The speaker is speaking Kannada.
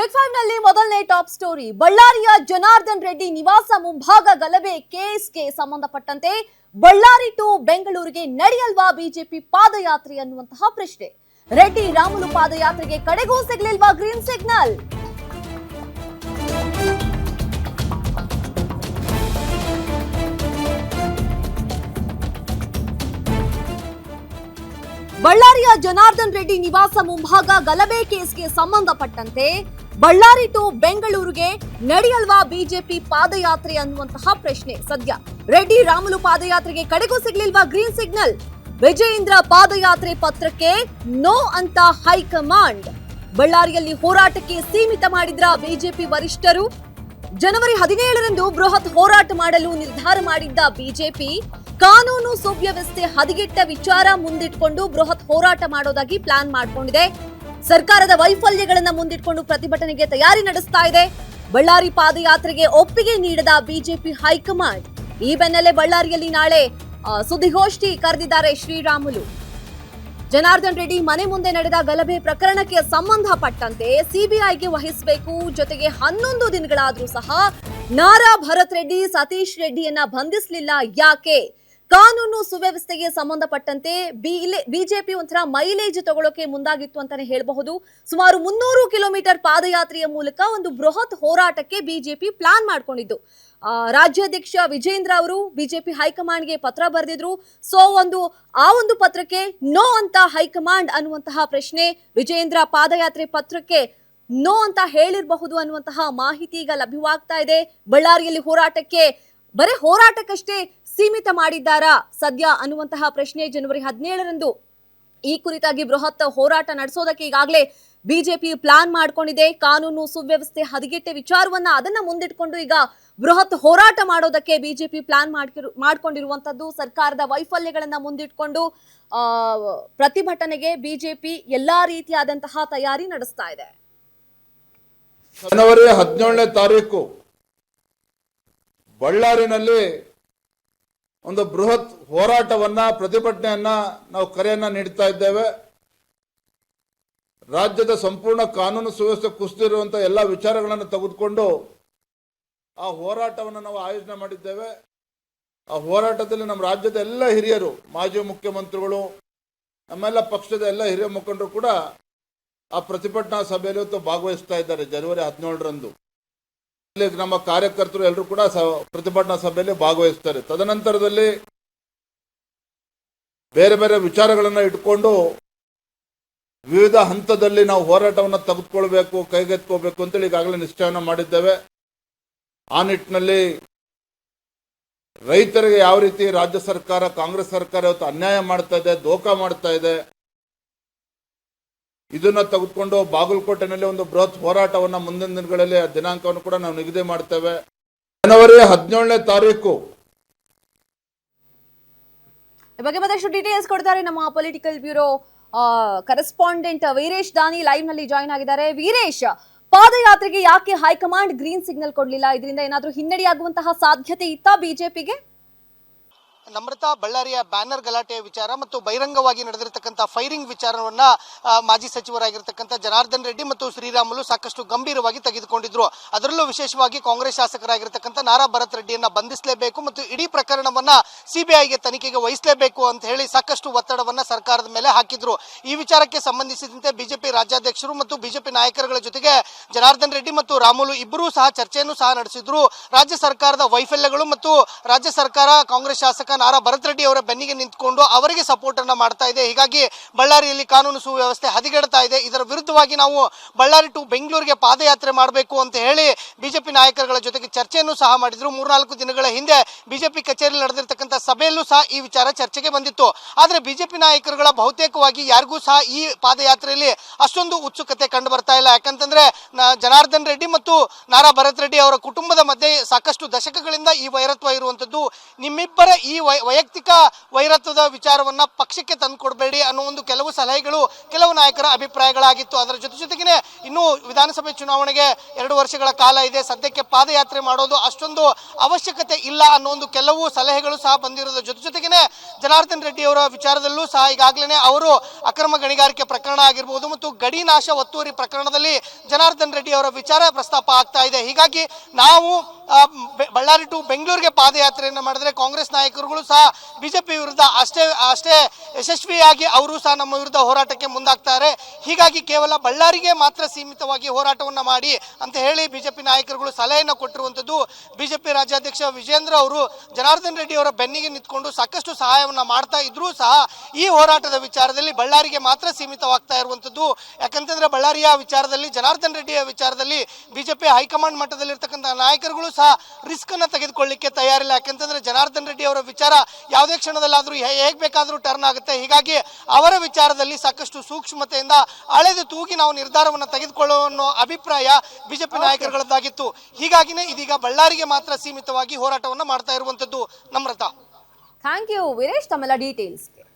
ಬಿಗ್ ಫೈವ್ನಲ್ಲಿ ಮೊದಲನೇ ಟಾಪ್ ಸ್ಟೋರಿ ಬಳ್ಳಾರಿಯ ಜನಾರ್ದನ್ ರೆಡ್ಡಿ ನಿವಾಸ ಮುಂಭಾಗ ಗಲಭೆ ಕೇಸ್ಗೆ ಸಂಬಂಧಪಟ್ಟಂತೆ ಬಳ್ಳಾರಿ ಟು ಬೆಂಗಳೂರಿಗೆ ನಡೆಯಲ್ವಾ ಬಿಜೆಪಿ ಪಾದಯಾತ್ರೆ ಅನ್ನುವಂತಹ ಪ್ರಶ್ನೆ. ರೆಡ್ಡಿ ರಾಮುಲು ಪಾದಯಾತ್ರೆಗೆ ಕಡೆಗೂ ಸಿಗ್ಲಿಲ್ವಾ ಗ್ರೀನ್ ಸಿಗ್ನಲ್ ಬಳ್ಳಾರಿಯ ಜನಾರ್ದನ್ ರೆಡ್ಡಿ ನಿವಾಸ ಮುಂಭಾಗ ಗಲಭೆ ಕೇಸ್ಗೆ ಸಂಬಂಧಪಟ್ಟಂತೆ ಬಳ್ಳಾರಿ ಟು ಬೆಂಗಳೂರಿಗೆ ನಡೆಯಲ್ವಾ ಬಿಜೆಪಿ ಪಾದಯಾತ್ರೆ ಅನ್ನುವಂತಹ ಪ್ರಶ್ನೆ. ಸದ್ಯ ರೆಡ್ಡಿ ರಾಮುಲು ಪಾದಯಾತ್ರೆಗೆ ಕಡೆಗೂ ಸಿಗ್ಲಿಲ್ವಾ ಗ್ರೀನ್ ಸಿಗ್ನಲ್? ವಿಜಯೇಂದ್ರ ಪಾದಯಾತ್ರೆ ಪತ್ರಕ್ಕೆ ನೋ ಅಂತ ಹೈಕಮಾಂಡ್. ಬಳ್ಳಾರಿಯಲ್ಲಿ ಹೋರಾಟಕ್ಕೆ ಸೀಮಿತ ಮಾಡಿದ್ರ ಬಿಜೆಪಿ ವರಿಷ್ಠರು? ಜನವರಿ ಹದಿನೇಳರಂದು ಬೃಹತ್ ಹೋರಾಟ ಮಾಡಲು ನಿರ್ಧಾರ ಮಾಡಿದ್ದ ಬಿಜೆಪಿ, ಕಾನೂನು ಸುವ್ಯವಸ್ಥೆ ಹದಗೆಟ್ಟ ವಿಚಾರ ಮುಂದಿಟ್ಕೊಂಡು ಬೃಹತ್ ಹೋರಾಟ ಮಾಡೋದಾಗಿ ಪ್ಲಾನ್ ಮಾಡ್ಕೊಂಡಿದೆ. ಸರ್ಕಾರದ ವೈಫಲ್ಯಗಳನ್ನು ಮುಂದಿಟ್ಕೊಂಡು ಪ್ರತಿಭಟನೆಗೆ ತಯಾರಿ ನಡೆಸ್ತಾ ಇದೆ. ಬಳ್ಳಾರಿ ಪಾದಯಾತ್ರೆಗೆ ಒಪ್ಪಿಗೆ ನೀಡದ ಬಿಜೆಪಿ ಹೈಕಮಾಂಡ್ ಈ ಬೆನ್ನಲ್ಲೇ ಬಳ್ಳಾರಿಯಲ್ಲಿ ನಾಳೆ ಸುದ್ದಿಗೋಷ್ಠಿ ಕರೆದಿದ್ದಾರೆ ಶ್ರೀರಾಮುಲು. ಜನಾರ್ದನ್ ರೆಡ್ಡಿ ಮನೆ ಮುಂದೆ ನಡೆದ ಗಲಭೆ ಪ್ರಕರಣಕ್ಕೆ ಸಂಬಂಧಪಟ್ಟಂತೆ ಸಿಬಿಐಗೆ ವಹಿಸಬೇಕು, ಜೊತೆಗೆ ಹನ್ನೊಂದು ದಿನಗಳಾದರೂ ಸಹ ನಾರಾ ಭರತ್ ರೆಡ್ಡಿ ಸತೀಶ್ ರೆಡ್ಡಿಯನ್ನ ಬಂಧಿಸಲಿಲ್ಲ ಯಾಕೆ? ಕಾನೂನು ಸುವ್ಯವಸ್ಥೆಗೆ ಸಂಬಂಧಪಟ್ಟಂತೆ ಬಿಜೆಪಿ ಒಂಥರ ಮೈಲೇಜ್ ತಗೊಳ್ಳೋಕೆ ಮುಂದಾಗಿತ್ತು ಅಂತಾನೆ ಹೇಳಬಹುದು. ಸುಮಾರು ಮುನ್ನೂರು ಕಿಲೋಮೀಟರ್ ಪಾದಯಾತ್ರೆಯ ಮೂಲಕ ಒಂದು ಬೃಹತ್ ಹೋರಾಟಕ್ಕೆ ಬಿಜೆಪಿ ಪ್ಲಾನ್ ಮಾಡ್ಕೊಂಡಿದ್ದು. ರಾಜ್ಯಾಧ್ಯಕ್ಷ ವಿಜೇಂದ್ರ ಅವರು ಬಿಜೆಪಿ ಹೈಕಮಾಂಡ್ಗೆ ಪತ್ರ ಬರೆದಿದ್ರು. ಸೊ, ಒಂದು, ಆ ಒಂದು ಪತ್ರಕ್ಕೆ ನೋ ಅಂತ ಹೈಕಮಾಂಡ್ ಅನ್ನುವಂತಹ ಪ್ರಶ್ನೆ, ವಿಜೇಂದ್ರ ಪಾದಯಾತ್ರೆ ಪತ್ರಕ್ಕೆ ನೋ ಅಂತ ಹೇಳಿರಬಹುದು ಅನ್ನುವಂತಹ ಮಾಹಿತಿ ಈಗ ಲಭ್ಯವಾಗ್ತಾ ಇದೆ. ಬಳ್ಳಾರಿಯಲ್ಲಿ ಹೋರಾಟಕ್ಕೆ ಬರೀ ಹೋರಾಟಕ್ಕಷ್ಟೇ ಸೀಮಿತ ಮಾಡಿದ್ದಾರಾ ಸದ್ಯ ಅನ್ನುವಂತಹ ಪ್ರಶ್ನೆ ಜನವರಿ ಹದಿನೇಳರಂದು. ಈ ಕುರಿತಾಗಿ ಬೃಹತ್ ಹೋರಾಟ ನಡೆಸೋದಕ್ಕೆ ಈಗಾಗಲೇ ಬಿಜೆಪಿ ಪ್ಲಾನ್ ಮಾಡ್ಕೊಂಡಿದೆ. ಕಾನೂನು ಸುವ್ಯವಸ್ಥೆ ಹದಗೆಟ್ಟೆ ವಿಚಾರವನ್ನ ಅದನ್ನ ಮುಂದಿಟ್ಕೊಂಡು ಈಗ ಬೃಹತ್ ಹೋರಾಟ ಮಾಡೋದಕ್ಕೆ ಬಿಜೆಪಿ ಪ್ಲಾನ್ ಮಾಡ್ಕೊಂಡಿರುವಂತದ್ದು ಸರ್ಕಾರದ ವೈಫಲ್ಯಗಳನ್ನ ಮುಂದಿಟ್ಕೊಂಡು, ಆ, ಪ್ರತಿಭಟನೆಗೆ ಬಿಜೆಪಿ ಎಲ್ಲಾ ರೀತಿಯಾದಂತಹ ತಯಾರಿ ನಡೆಸ್ತಾ ಇದೆ. ಜನವರಿ ಹದಿನೇಳನೇ ತಾರೀಕು ಬಳ್ಳಾರಿನಲ್ಲಿ ಒಂದು ಬೃಹತ್ ಹೋರಾಟವನ್ನ, ಪ್ರತಿಭಟನೆಯನ್ನ ನಾವು ಕರೆಯನ್ನ ನೀಡ್ತಾ ಇದ್ದೇವೆ. ರಾಜ್ಯದ ಸಂಪೂರ್ಣ ಕಾನೂನು ಸುವ್ಯವಸ್ಥೆ ಕುಸಿದಿರುವಂಥ ಎಲ್ಲ ವಿಚಾರಗಳನ್ನು ತೆಗೆದುಕೊಂಡು ಆ ಹೋರಾಟವನ್ನು ನಾವು ಆಯೋಜನೆ ಮಾಡಿದ್ದೇವೆ. ಆ ಹೋರಾಟದಲ್ಲಿ ನಮ್ಮ ರಾಜ್ಯದ ಎಲ್ಲ ಹಿರಿಯರು, ಮಾಜಿ ಮುಖ್ಯಮಂತ್ರಿಗಳು, ನಮ್ಮೆಲ್ಲ ಪಕ್ಷದ ಎಲ್ಲ ಹಿರಿಯ ಮುಖಂಡರು ಕೂಡ ಆ ಪ್ರತಿಭಟನಾ ಸಭೆಯಲ್ಲಿ ಇವತ್ತು ಭಾಗವಹಿಸ್ತಾ ಇದ್ದಾರೆ, ಜನವರಿ ಹದಿನೇಳರಂದು. ನಮ್ಮ ಕಾರ್ಯಕರ್ತರು ಎಲ್ಲರೂ ಕೂಡ ಪ್ರತಿಭಟನಾ ಸಭೆಯಲ್ಲಿ ಭಾಗವಹಿಸ್ತಾರೆ. ತದನಂತರದಲ್ಲಿ ಬೇರೆ ಬೇರೆ ವಿಚಾರಗಳನ್ನು ಇಟ್ಕೊಂಡು ವಿವಿಧ ಹಂತದಲ್ಲಿ ನಾವು ಹೋರಾಟವನ್ನು ತೆಗೆದುಕೊಳ್ಬೇಕು ಕೈಗೆತ್ಕೋಬೇಕು ಅಂತೇಳಿ ಈಗಾಗಲೇ ನಿಶ್ಚಯನ ಮಾಡಿದ್ದೇವೆ. ಆ ನಿಟ್ಟಿನಲ್ಲಿ ರೈತರಿಗೆ ಯಾವ ರೀತಿ ರಾಜ್ಯ ಸರ್ಕಾರ, ಕಾಂಗ್ರೆಸ್ ಸರ್ಕಾರ ಇವತ್ತು ಅನ್ಯಾಯ ಮಾಡ್ತಾ ಇದೆ, ದೋಖಾ ಮಾಡ್ತಾ ಇದೆ ಇದನ್ನ ತೆಗೆದುಕೊಂಡು ಬಾಗಲಕೋಟೆನಲ್ಲಿ ಒಂದು ಬೃಹತ್ ಹೋರಾಟವನ್ನ ಮುಂದಿನ ದಿನಗಳಲ್ಲಿ ಆ ದಿನಾಂಕವನ್ನು ಕೂಡ ನಾವು ನಿಗದಿ ಮಾಡ್ತೇವೆ. ಜನವರಿ ಹದಿನೇಳನೇ ತಾರೀಕು. ಬಗ್ಗೆ ಮತ್ತಷ್ಟು ಡೀಟೇಲ್ಸ್ ಕೊಡ್ತಾರೆ ನಮ್ಮ ಪೊಲಿಟಿಕಲ್ ಬ್ಯೂರೋ ಕರೆಸ್ಪಾಂಡೆಂಟ್ ವೀರೇಶ್ ದಾನಿ ಲೈವ್ನಲ್ಲಿ ಜಾಯ್ನ್ ಆಗಿದ್ದಾರೆ. ವೀರೇಶ್, ಪಾದಯಾತ್ರೆಗೆ ಯಾಕೆ ಹೈಕಮಾಂಡ್ ಗ್ರೀನ್ ಸಿಗ್ನಲ್ ಕೊಡ್ಲಿಲ್ಲ? ಇದರಿಂದ ಏನಾದರೂ ಹಿನ್ನಡೆಯಾಗುವಂತಹ ಸಾಧ್ಯತೆ ಇತ್ತಾ ಬಿಜೆಪಿಗೆ ನಮ್ರತಾ ಬಳ್ಳಾರಿಯ ಬ್ಯಾನರ್ ಗಲಾಟೆಯ ವಿಚಾರ ಮತ್ತು ಬಹಿರಂಗವಾಗಿ ನಡೆದಿರತಕ್ಕಂಥ ಫೈರಿಂಗ್ ವಿಚಾರವನ್ನ ಮಾಜಿ ಸಚಿವರಾಗಿರ್ತಕ್ಕಂಥ ಜನಾರ್ದನ್ ರೆಡ್ಡಿ ಮತ್ತು ಶ್ರೀರಾಮುಲು ಸಾಕಷ್ಟು ಗಂಭೀರವಾಗಿ ತೆಗೆದುಕೊಂಡಿದ್ರು. ಅದರಲ್ಲೂ ವಿಶೇಷವಾಗಿ ಕಾಂಗ್ರೆಸ್ ಶಾಸಕರಾಗಿರ್ತಕ್ಕಂಥ ನಾರಾ ಭರತ್ ರೆಡ್ಡಿಯನ್ನ ಬಂಧಿಸಲೇಬೇಕು ಮತ್ತು ಇಡೀ ಪ್ರಕರಣವನ್ನ ಸಿಬಿಐಗೆ ತನಿಖೆಗೆ ವಹಿಸಲೇಬೇಕು ಅಂತ ಹೇಳಿ ಸಾಕಷ್ಟು ಒತ್ತಡವನ್ನ ಸರ್ಕಾರದ ಮೇಲೆ ಹಾಕಿದ್ರು. ಈ ವಿಚಾರಕ್ಕೆ ಸಂಬಂಧಿಸಿದಂತೆ ಬಿಜೆಪಿ ರಾಜ್ಯಾಧ್ಯಕ್ಷರು ಮತ್ತು ಬಿಜೆಪಿ ನಾಯಕರುಗಳ ಜೊತೆಗೆ ಜನಾರ್ದನ್ ರೆಡ್ಡಿ ಮತ್ತು ರಾಮುಲು ಇಬ್ಬರೂ ಸಹ ಚರ್ಚೆಯನ್ನು ಸಹ ನಡೆಸಿದ್ರು. ರಾಜ್ಯ ಸರ್ಕಾರದ ವೈಫಲ್ಯಗಳು ಮತ್ತು ರಾಜ್ಯ ಸರ್ಕಾರ ಕಾಂಗ್ರೆಸ್ ಶಾಸಕ ನಾರಾ ಭರತ್ ರೆಡ್ಡಿ ಅವರ ಬೆನ್ನಿಗೆ ನಿಂತ್ಕೊಂಡು ಅವರಿಗೆ ಸಪೋರ್ಟ್ ಅನ್ನ ಮಾಡ್ತಾ ಇದೆ. ಹೀಗಾಗಿ ಬಳ್ಳಾರಿಯಲ್ಲಿ ಕಾನೂನು ಸುವ್ಯವಸ್ಥೆ ಹದಗೆಡ್ತಾ ಇದೆ. ಇದರ ವಿರುದ್ಧವಾಗಿ ನಾವು ಬಳ್ಳಾರಿ ಟು ಬೆಂಗಳೂರಿಗೆ ಪಾದಯಾತ್ರೆ ಮಾಡಬೇಕು ಅಂತ ಹೇಳಿ ಬಿಜೆಪಿ ನಾಯಕರುಗಳ ಜೊತೆಗೆ ಚರ್ಚೆಯನ್ನು ಸಹ ಮಾಡಿದ್ರು. ಮೂರ್ನಾಲ್ಕು ದಿನಗಳ ಹಿಂದೆ ಬಿಜೆಪಿ ಕಚೇರಿಯಲ್ಲಿ ನಡೆದಿರ್ತಕ್ಕಂಥ ಸಭೆಯಲ್ಲೂ ಸಹ ಈ ವಿಚಾರ ಚರ್ಚೆಗೆ ಬಂದಿತ್ತು. ಆದರೆ ಬಿಜೆಪಿ ನಾಯಕರುಗಳ ಬಹುತೇಕವಾಗಿ ಯಾರಿಗೂ ಸಹ ಈ ಪಾದಯಾತ್ರೆಯಲ್ಲಿ ಅಷ್ಟೊಂದು ಉತ್ಸುಕತೆ ಕಂಡು ಬರ್ತಾ ಇಲ್ಲ. ಯಾಕಂತಂದ್ರೆ ಜನಾರ್ದನ್ ರೆಡ್ಡಿ ಮತ್ತು ನಾರಾ ಭರತ್ ರೆಡ್ಡಿ ಅವರ ಕುಟುಂಬದ ಮಧ್ಯೆ ಸಾಕಷ್ಟು ದಶಕಗಳಿಂದ ಈ ವೈರತ್ವ ಇರುವಂತದ್ದು ನಿಮ್ಮಿಬ್ಬರ ಈ ವೈಯಕ್ತಿಕ ವೈರತ್ವದ ವಿಚಾರವನ್ನ ಪಕ್ಷಕ್ಕೆ ತಂದುಕೊಡಬೇಡಿ ಅನ್ನೋ ಒಂದು ಕೆಲವು ಸಲಹೆಗಳು ಕೆಲವು ನಾಯಕರ ಅಭಿಪ್ರಾಯಗಳಾಗಿತ್ತು. ಅದರ ಜೊತೆ ಜೊತೆಗೇನೆ ಇನ್ನೂ ವಿಧಾನಸಭೆ ಚುನಾವಣೆಗೆ ಎರಡು ವರ್ಷಗಳ ಕಾಲ ಇದೆ. ಸದ್ಯಕ್ಕೆ ಪಾದಯಾತ್ರೆ ಮಾಡೋದು ಅಷ್ಟೊಂದು ಅವಶ್ಯಕತೆ ಇಲ್ಲ ಅನ್ನೋ ಒಂದು ಕೆಲವು ಸಲಹೆಗಳು ಸಹ ಬಂದಿರೋದ್ರ ಜೊತೆ ಜೊತೆಗೇನೆ ಜನಾರ್ದನ್ ರೆಡ್ಡಿ ಅವರ ವಿಚಾರದಲ್ಲೂ ಸಹ ಈಗಾಗಲೇ ಅವರು ಅಕ್ರಮ ಗಣಿಗಾರಿಕೆ ಪ್ರಕರಣ ಆಗಿರ್ಬೋದು ಮತ್ತು ಗಡಿ ನಾಶ ಒತ್ತುವರಿ ಪ್ರಕರಣದಲ್ಲಿ ಜನಾರ್ದನ್ ರೆಡ್ಡಿ ಅವರ ವಿಚಾರ ಪ್ರಸ್ತಾಪ ಆಗ್ತಾ ಇದೆ. ಹೀಗಾಗಿ ನಾವು ಬಳ್ಳಾರಿ ಟು ಬೆಂಗಳೂರಿಗೆ ಪಾದಯಾತ್ರೆಯನ್ನು ಮಾಡಿದ್ರೆ ಕಾಂಗ್ರೆಸ್ ನಾಯಕರುಗಳು ಸಹ ಬಿಜೆಪಿ ವಿರುದ್ಧ ಅಷ್ಟೇ ಅಷ್ಟೇ ಯಶಸ್ವಿಯಾಗಿ ಅವರು ಸಹ ನಮ್ಮ ವಿರುದ್ಧ ಹೋರಾಟಕ್ಕೆ ಮುಂದಾಗ್ತಾರೆ. ಹೀಗಾಗಿ ಕೇವಲ ಬಳ್ಳಾರಿಗೆ ಮಾತ್ರ ಸೀಮಿತವಾಗಿ ಹೋರಾಟವನ್ನು ಮಾಡಿ ಅಂತ ಹೇಳಿ ಬಿಜೆಪಿ ನಾಯಕರುಗಳು ಸಲಹೆಯನ್ನು ಕೊಟ್ಟಿರುವಂಥದ್ದು ಬಿಜೆಪಿ ರಾಜ್ಯಾಧ್ಯಕ್ಷ ವಿಜೇಂದ್ರ ಅವರು. ಜನಾರ್ದನ್ ರೆಡ್ಡಿ ಅವರ ಬೆನ್ನಿಗೆ ನಿಂತ್ಕೊಂಡು ಸಾಕಷ್ಟು ಸಹಾಯವನ್ನು ಮಾಡ್ತಾ ಇದ್ರೂ ಸಹ ಈ ಹೋರಾಟದ ವಿಚಾರದಲ್ಲಿ ಬಳ್ಳಾರಿಗೆ ಮಾತ್ರ ಸೀಮಿತವಾಗ್ತಾ ಇರುವಂಥದ್ದು. ಯಾಕಂತಂದ್ರೆ ಬಳ್ಳಾರಿಯ ವಿಚಾರದಲ್ಲಿ, ಜನಾರ್ದನ್ ರೆಡ್ಡಿಯ ವಿಚಾರದಲ್ಲಿ ಬಿಜೆಪಿ ಹೈಕಮಾಂಡ್ ಮಟ್ಟದಲ್ಲಿರ್ತಕ್ಕಂಥ ನಾಯಕರುಗಳು ಸಹ ರಿಸ್ಕ್ ಅನ್ನ ತೆಗೆದುಕೊಳ್ಳಿಕ್ಕೆ ತಯಾರಿಲ್ಲ. ಯಾಕಂತಂದ್ರೆ ಜನಾರ್ದನ್ ರೆಡ್ಡಿ ಅವರ ವಿಚಾರ ಯಾವುದೇ ಕ್ಷಣದಲ್ಲಾದರೂ ಹೇಗೆ ಹೇಗ್ ಬೇಕಾದ್ರೂ ಟರ್ನ್ ಆಗುತ್ತೆ. ಹೀಗಾಗಿ ಅವರ ವಿಚಾರದಲ್ಲಿ ಸಾಕಷ್ಟು ಸೂಕ್ಷ್ಮತೆಯಿಂದ ಅಳೆದು ತೂಗಿ ನಾವು ನಿರ್ಧಾರವನ್ನು ತೆಗೆದುಕೊಳ್ಳೋ ಅನ್ನೋ ಅಭಿಪ್ರಾಯ ಬಿಜೆಪಿ ನಾಯಕರುಗಳದ್ದಾಗಿತ್ತು. ಹೀಗಾಗಿನೇ ಇದೀಗ ಬಳ್ಳಾರಿಗೆ ಮಾತ್ರ ಸೀಮಿತವಾಗಿ ಹೋರಾಟವನ್ನು ಮಾಡ್ತಾ ಇರುವಂತದ್ದು ನಮ್ರತಾ. ಥ್ಯಾಂಕ್ ಯು ವೀರೇಶ್ ತಮ್ಮೆಲ್ಲ ಡೀಟೇಲ್ಸ್